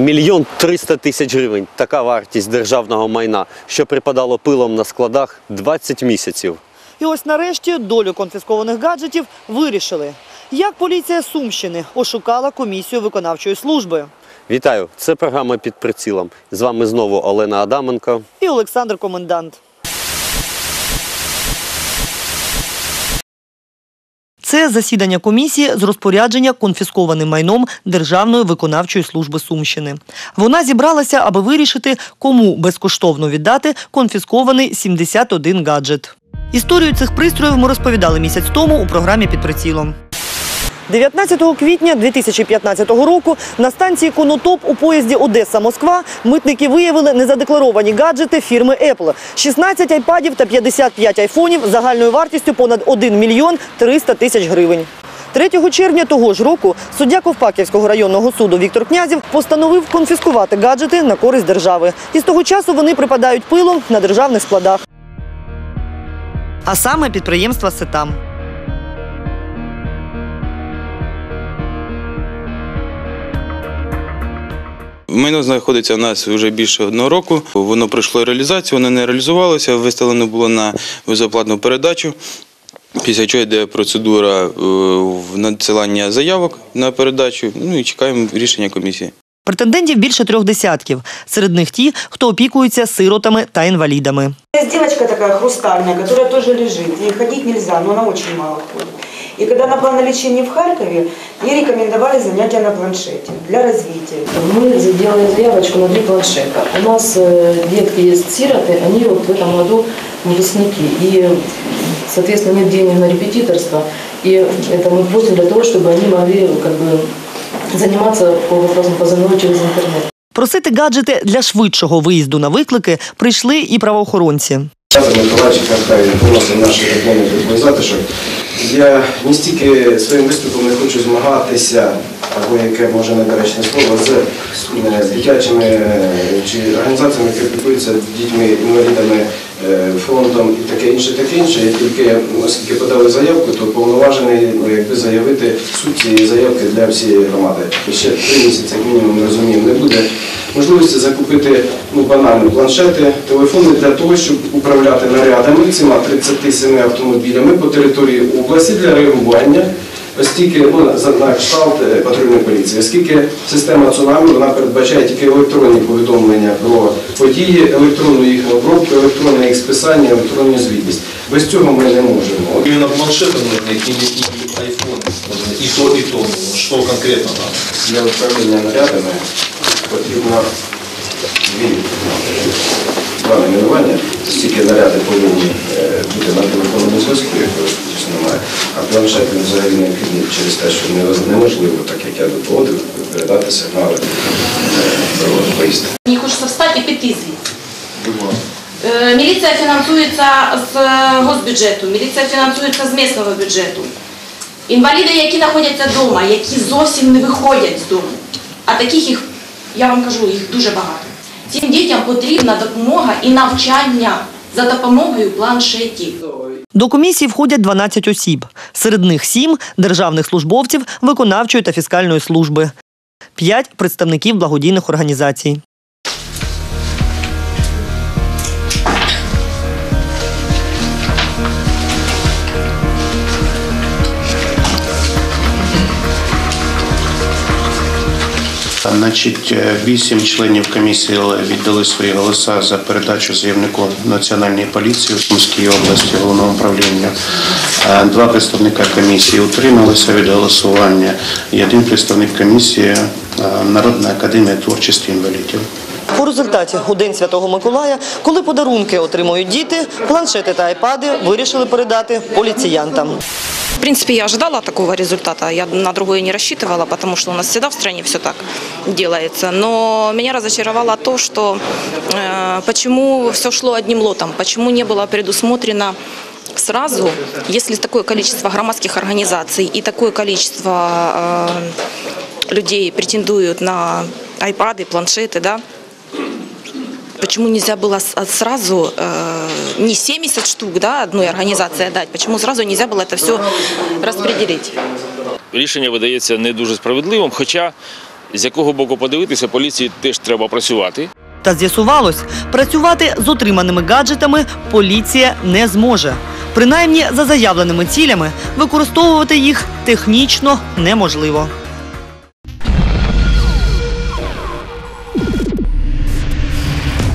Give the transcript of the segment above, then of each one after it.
Мільйон триста тисяч гривень – така вартість державного майна, що припадало пилом на складах 20 місяців. І ось нарешті долю конфіскованих гаджетів вирішили. Як поліція Сумщини ошукала комісію виконавчої служби. Вітаю! Це програма «Під прицілом». З вами знову Олена Адаменко. І Олександр Комендант. Це засідання комісії з розпорядження конфіскованим майном Державної виконавчої служби Сумщини. Вона зібралася, аби вирішити, кому безкоштовно віддати конфіскований 71 гаджет. Історію цих пристроїв ми розповідали місяць тому у програмі «Під прицілом». 19 квітня 2015 року на станції Конотоп у поїзді Одеса-Москва митники виявили незадекларовані гаджети фірми Apple. 16 айпадів та 55 айфонів загальною вартістю понад 1 мільйон 300 тисяч гривень. 3 червня того ж року суддя Ковпаківського районного суду Віктор Князів постановив конфіскувати гаджети на користь держави. І з того часу вони припадають пилом на державних складах. А саме підприємства Сетам. Майно знаходиться у нас вже більше одного року. Воно пройшло реалізацію, воно не реалізувалося, виставлено було на безоплатну передачу. Після чого йде процедура е, надсилання заявок на передачу. Ну і чекаємо рішення комісії. Претендентів більше трьох десятків. Серед них ті, хто опікується сиротами та інвалідами. Есть девочка такая хрустальная, которая тоже лежит. Ей ходить нельзя, но она очень мало ходит. И когда она была на лечении в Харькове, ей рекомендовали занятия на планшете для развития. Мы сделали заявочку на три планшета. У нас э, детки есть сироты, они вот в этом году выпускники. И, соответственно, нет денег на репетиторство. И это мы просим для того, чтобы они могли как бы, заниматься по вопросам позывной через интернет. Просити гаджети для швидшого виїзду на виклики прийшли і правоохоронці. Олег Миколаївич Каркай відбулося наші дипломні доповідати, що я не стільки своїм виступом не хочу змагатися, або яке може недоречне слово, з е, дитячими е, чи організаціями, які опікуються дітьми, інвалідами, е, фронтом і таке інше, таке інше. Я тільки, оскільки подали заявку, то повноважений ну, якби заявити суть цієї заявки для всієї громади. Ще три місяці, як мінімум, ми розуміємо, не буде можливості закупити ну, банально планшети, телефони для того, щоб управляти нарядами цими 37 автомобілями по території області для реагування. Оскільки ну, за- на кшталт е, патрульної поліції, оскільки система цунамі вона передбачає тільки електронні повідомлення про події, електронну їх обробку, електронне їх списання, електронну звітність. Без цього ми не можемо. От Именно планшеты нужны или, или iPhone нужны? И то, и то нужно. Что конкретно надо? Для управління нарядами потрібно два номерування, стільки наряди повинні е, бути на телефонному зв'язку, якого дійсно немає, а планшет він взагалі необхідний через те, що неможливо, так як я доводив, передати сигнали е, про виїзд. Мені хочеться встати і піти звідси. Е, Міліція фінансується з госбюджету, міліція фінансується з місцевого бюджету. Інваліди, які знаходяться вдома, які зовсім не виходять з дому. А таких їх, я вам кажу, їх дуже багато. Цим дітям потрібна допомога і навчання за допомогою планшетів. До комісії входять 12 осіб. Серед них 7 державних службовців виконавчої та фіскальної служби, 5 представників благодійних організацій. Значить, е, вісім членів комісії віддали свої голоса за передачу заявнику Національної поліції у Сумській області головного управління. Е, Два представника комісії утрималися від голосування. І один представник комісії е, Народна академія творчості інвалідів. У результаті у День Святого Миколая, коли подарунки отримують діти, планшети та айпади вирішили передати поліціянтам. В принципе, я ожидала такого результата. Я на другое не рассчитывала, потому что у нас всегда в стране все так делается. Но меня разочаровало то, что э, почему все шло одним лотом, почему не было предусмотрено сразу, если такое количество громадских организаций и такое количество э, людей претендуют на айпады, планшеты, да, Почему нельзя было с- а сразу э, не 70 штук да, одной организации отдать? Почему сразу нельзя было это все распределить? рішення видається не дуже справедливим. Хоча з якого боку подивитися, поліції теж треба працювати. Та з'ясувалось, працювати з отриманими гаджетами поліція не зможе. Принаймні, за заявленими цілями, використовувати їх технічно неможливо.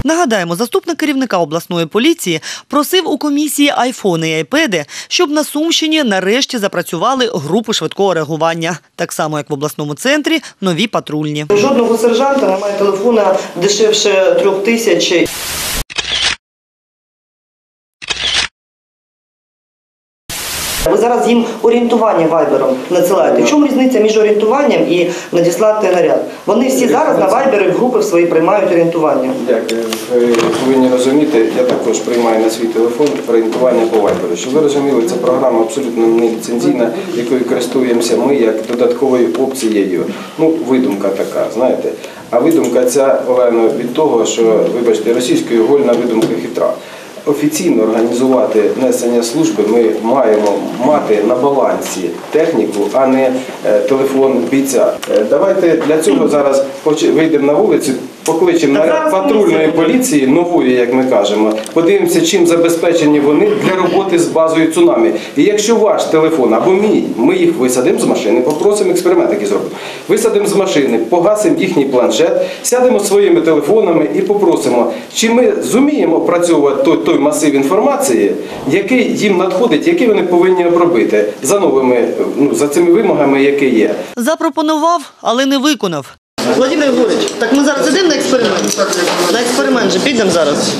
Нагадаємо, заступник керівника обласної поліції просив у комісії айфони і айпеди, щоб на Сумщині нарешті запрацювали групи швидкого реагування, так само як в обласному центрі нові патрульні. Жодного сержанта немає телефона дешевше трьох тисяч. Ви зараз їм орієнтування вайбером надсилаєте. В чому різниця між орієнтуванням і надіслати наряд? Вони всі зараз на вайбери в групи в свої приймають орієнтування. Дякую. Ви повинні розуміти, я також приймаю на свій телефон орієнтування по вайберу. Щоб ви розуміли, це програма абсолютно не ліцензійна, якою користуємося ми як додатковою опцією. Ну, видумка така, знаєте. А видумка ця, Олено, від того, що, вибачте, російською гольна видумка хитра. Офіційно організувати несення служби ми маємо мати на балансі техніку, а не е, телефон бійця. Е, Давайте для цього зараз вийдемо на вулицю, покличемо патрульної поліції, нової, як ми кажемо, подивимося, чим забезпечені вони для роботи з базою цунамі. І якщо ваш телефон або мій, ми їх висадимо з машини, попросимо експеримент, який зробимо. Висадимо з машини, погасимо їхній планшет, сядемо своїми телефонами і попросимо, чи ми зуміємо опрацьовувати той, той масив інформації, який їм надходить, який вони повинні обробити за новими, ну, за цими вимогами, які є. Запропонував, але не виконав. Владимир Григорович, так ми зараз йдемо на експеримент. На експеримент же підемо зараз.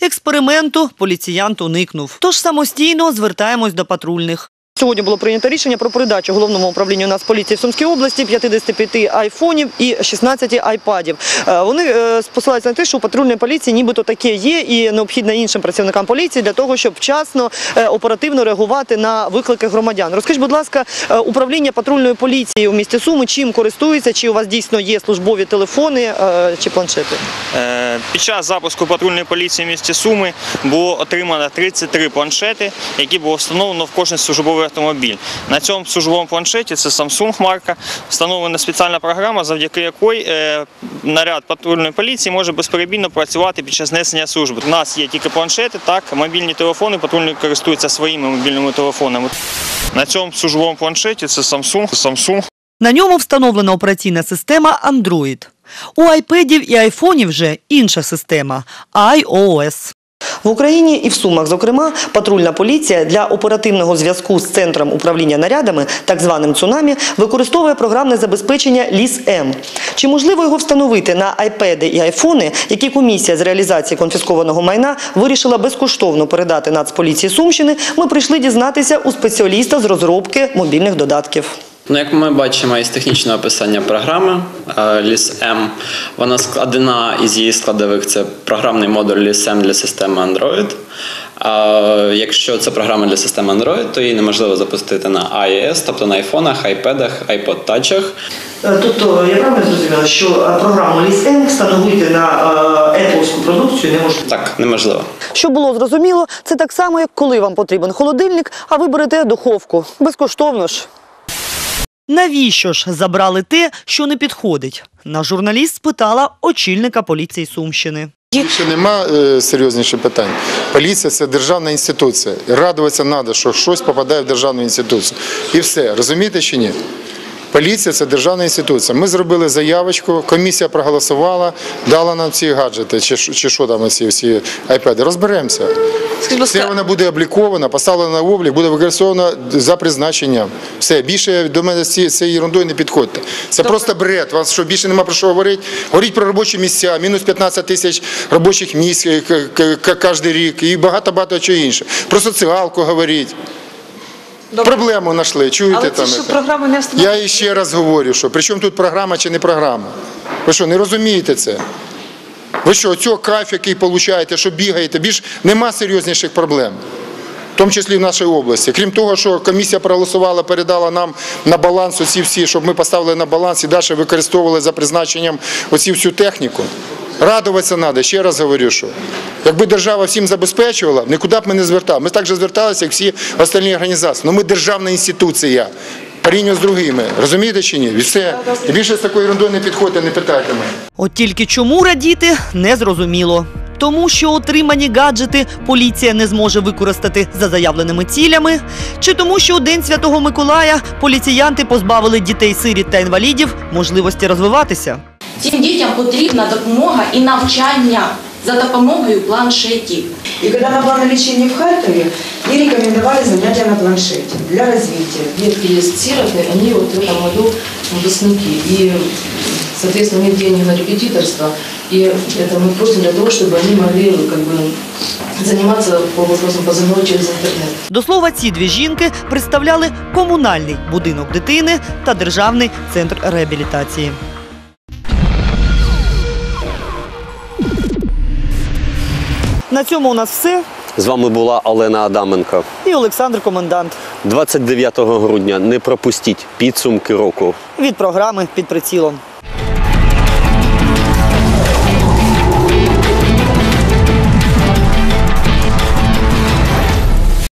Експерименту поліціянт уникнув. Тож самостійно звертаємось до патрульних. Сьогодні було прийнято рішення про передачу головному управлінню Нацполіції в Сумській області 55 айфонів і 16 айпадів. Е, Вони е, посилаються на те, що у патрульної поліції нібито таке є і необхідно іншим працівникам поліції для того, щоб вчасно е, оперативно реагувати на виклики громадян. Розкажіть, будь ласка, управління патрульної поліції у місті Суми чим користується? Чи у вас дійсно є службові телефони чи планшети? Під час запуску патрульної поліції в місті Суми було отримано 33 планшети, які було встановлено в кожен службовий автомобіль. На цьому службовому планшеті це Samsung марка, встановлена спеціальна програма, завдяки якої е, наряд патрульної поліції може безперебійно працювати під час несення служби. У нас є тільки планшети, так, мобільні телефони, патрульні користуються своїми мобільними телефонами. На цьому службовому планшеті це Samsung, Samsung. На ньому встановлена операційна система Android. У айпедів і айфонів вже інша система iOS. В Україні і в Сумах, зокрема, патрульна поліція для оперативного зв'язку з центром управління нарядами, так званим цунамі, використовує програмне забезпечення ЛІС-М. Чи можливо його встановити на айпеди і айфони, які комісія з реалізації конфіскованого майна вирішила безкоштовно передати Нацполіції Сумщини, ми прийшли дізнатися у спеціаліста з розробки мобільних додатків. Ну, як ми бачимо із технічного описання програми LIS-M, вона складена із її складових це програмний модуль LIS-M для системи Android. А якщо це програма для системи Android, то її неможливо запустити на iOS, тобто на айфонах, айпедах, iPod Touch. Тобто я правильно зрозуміла, що програму ЛІС-М встановити на Apple продукцію неможливо? Так, неможливо. Щоб було зрозуміло, це так само, як коли вам потрібен холодильник, а ви берете духовку. Безкоштовно ж. Навіщо ж забрали те, що не підходить? На журналіст спитала очільника поліції Сумщини. Більше нема е, серйозніших питань. Поліція це державна інституція. Радуватися треба, що щось попадає в державну інституцію. І все. Розумієте чи ні? Поліція це державна інституція. Ми зробили заявочку, комісія проголосувала, дала нам ці гаджети, чи, чи що там ці айпеди. Розберемося. Все вона буде облікована, поставлена на облік, буде використована за призначенням. Все, більше до мене з цією ерундою не підходьте. Це просто бред. У вас що більше нема про що говорити? Говоріть про робочі місця, мінус 15 тисяч робочих місць е, кожен рік і багато-багато чого інше. Про соціалку говоріть. Проблему знайшли, чуєте Але там? це що це? програма не? Я ще раз говорю, що при чому тут програма чи не програма? Ви що, не розумієте це? Ви що, цього кайф, який получаєте, що бігаєте, більш нема серйозніших проблем. В тому числі в нашій області. Крім того, що комісія проголосувала, передала нам на баланс оці всі, щоб ми поставили на баланс і далі використовували за призначенням оці всю техніку. Радуватися треба, ще раз говорю, що якби держава всім забезпечувала, нікуди б ми не звертали. Ми так же зверталися, як всі остальні організації. Ну ми державна інституція. Порівняно з другими. Розумієте чи ні? І все. І більше з такою ерундою не підходьте, не питайте мене. От тільки чому радіти не зрозуміло. Тому що отримані гаджети поліція не зможе використати за заявленими цілями, чи тому, що у День Святого Миколая поліціянти позбавили дітей сиріт та інвалідів можливості розвиватися. Цим дітям потрібна допомога і навчання за допомогою планшетів. И когда она была на лечении в Харькове, ей рекомендовали занятия на планшете для развития. Детки есть сироты, они вот в этом году выпускники. И, соответственно, нет денег на репетиторство. И это мы просим для того, чтобы они могли как бы, заниматься по вопросам позывной через интернет. До слова, ці дві жінки представляли комунальний будинок дитини та державний центр реабілітації. На цьому у нас все. З вами була Олена Адаменко. І Олександр Комендант 29 грудня не пропустіть підсумки року. від програми під прицілом.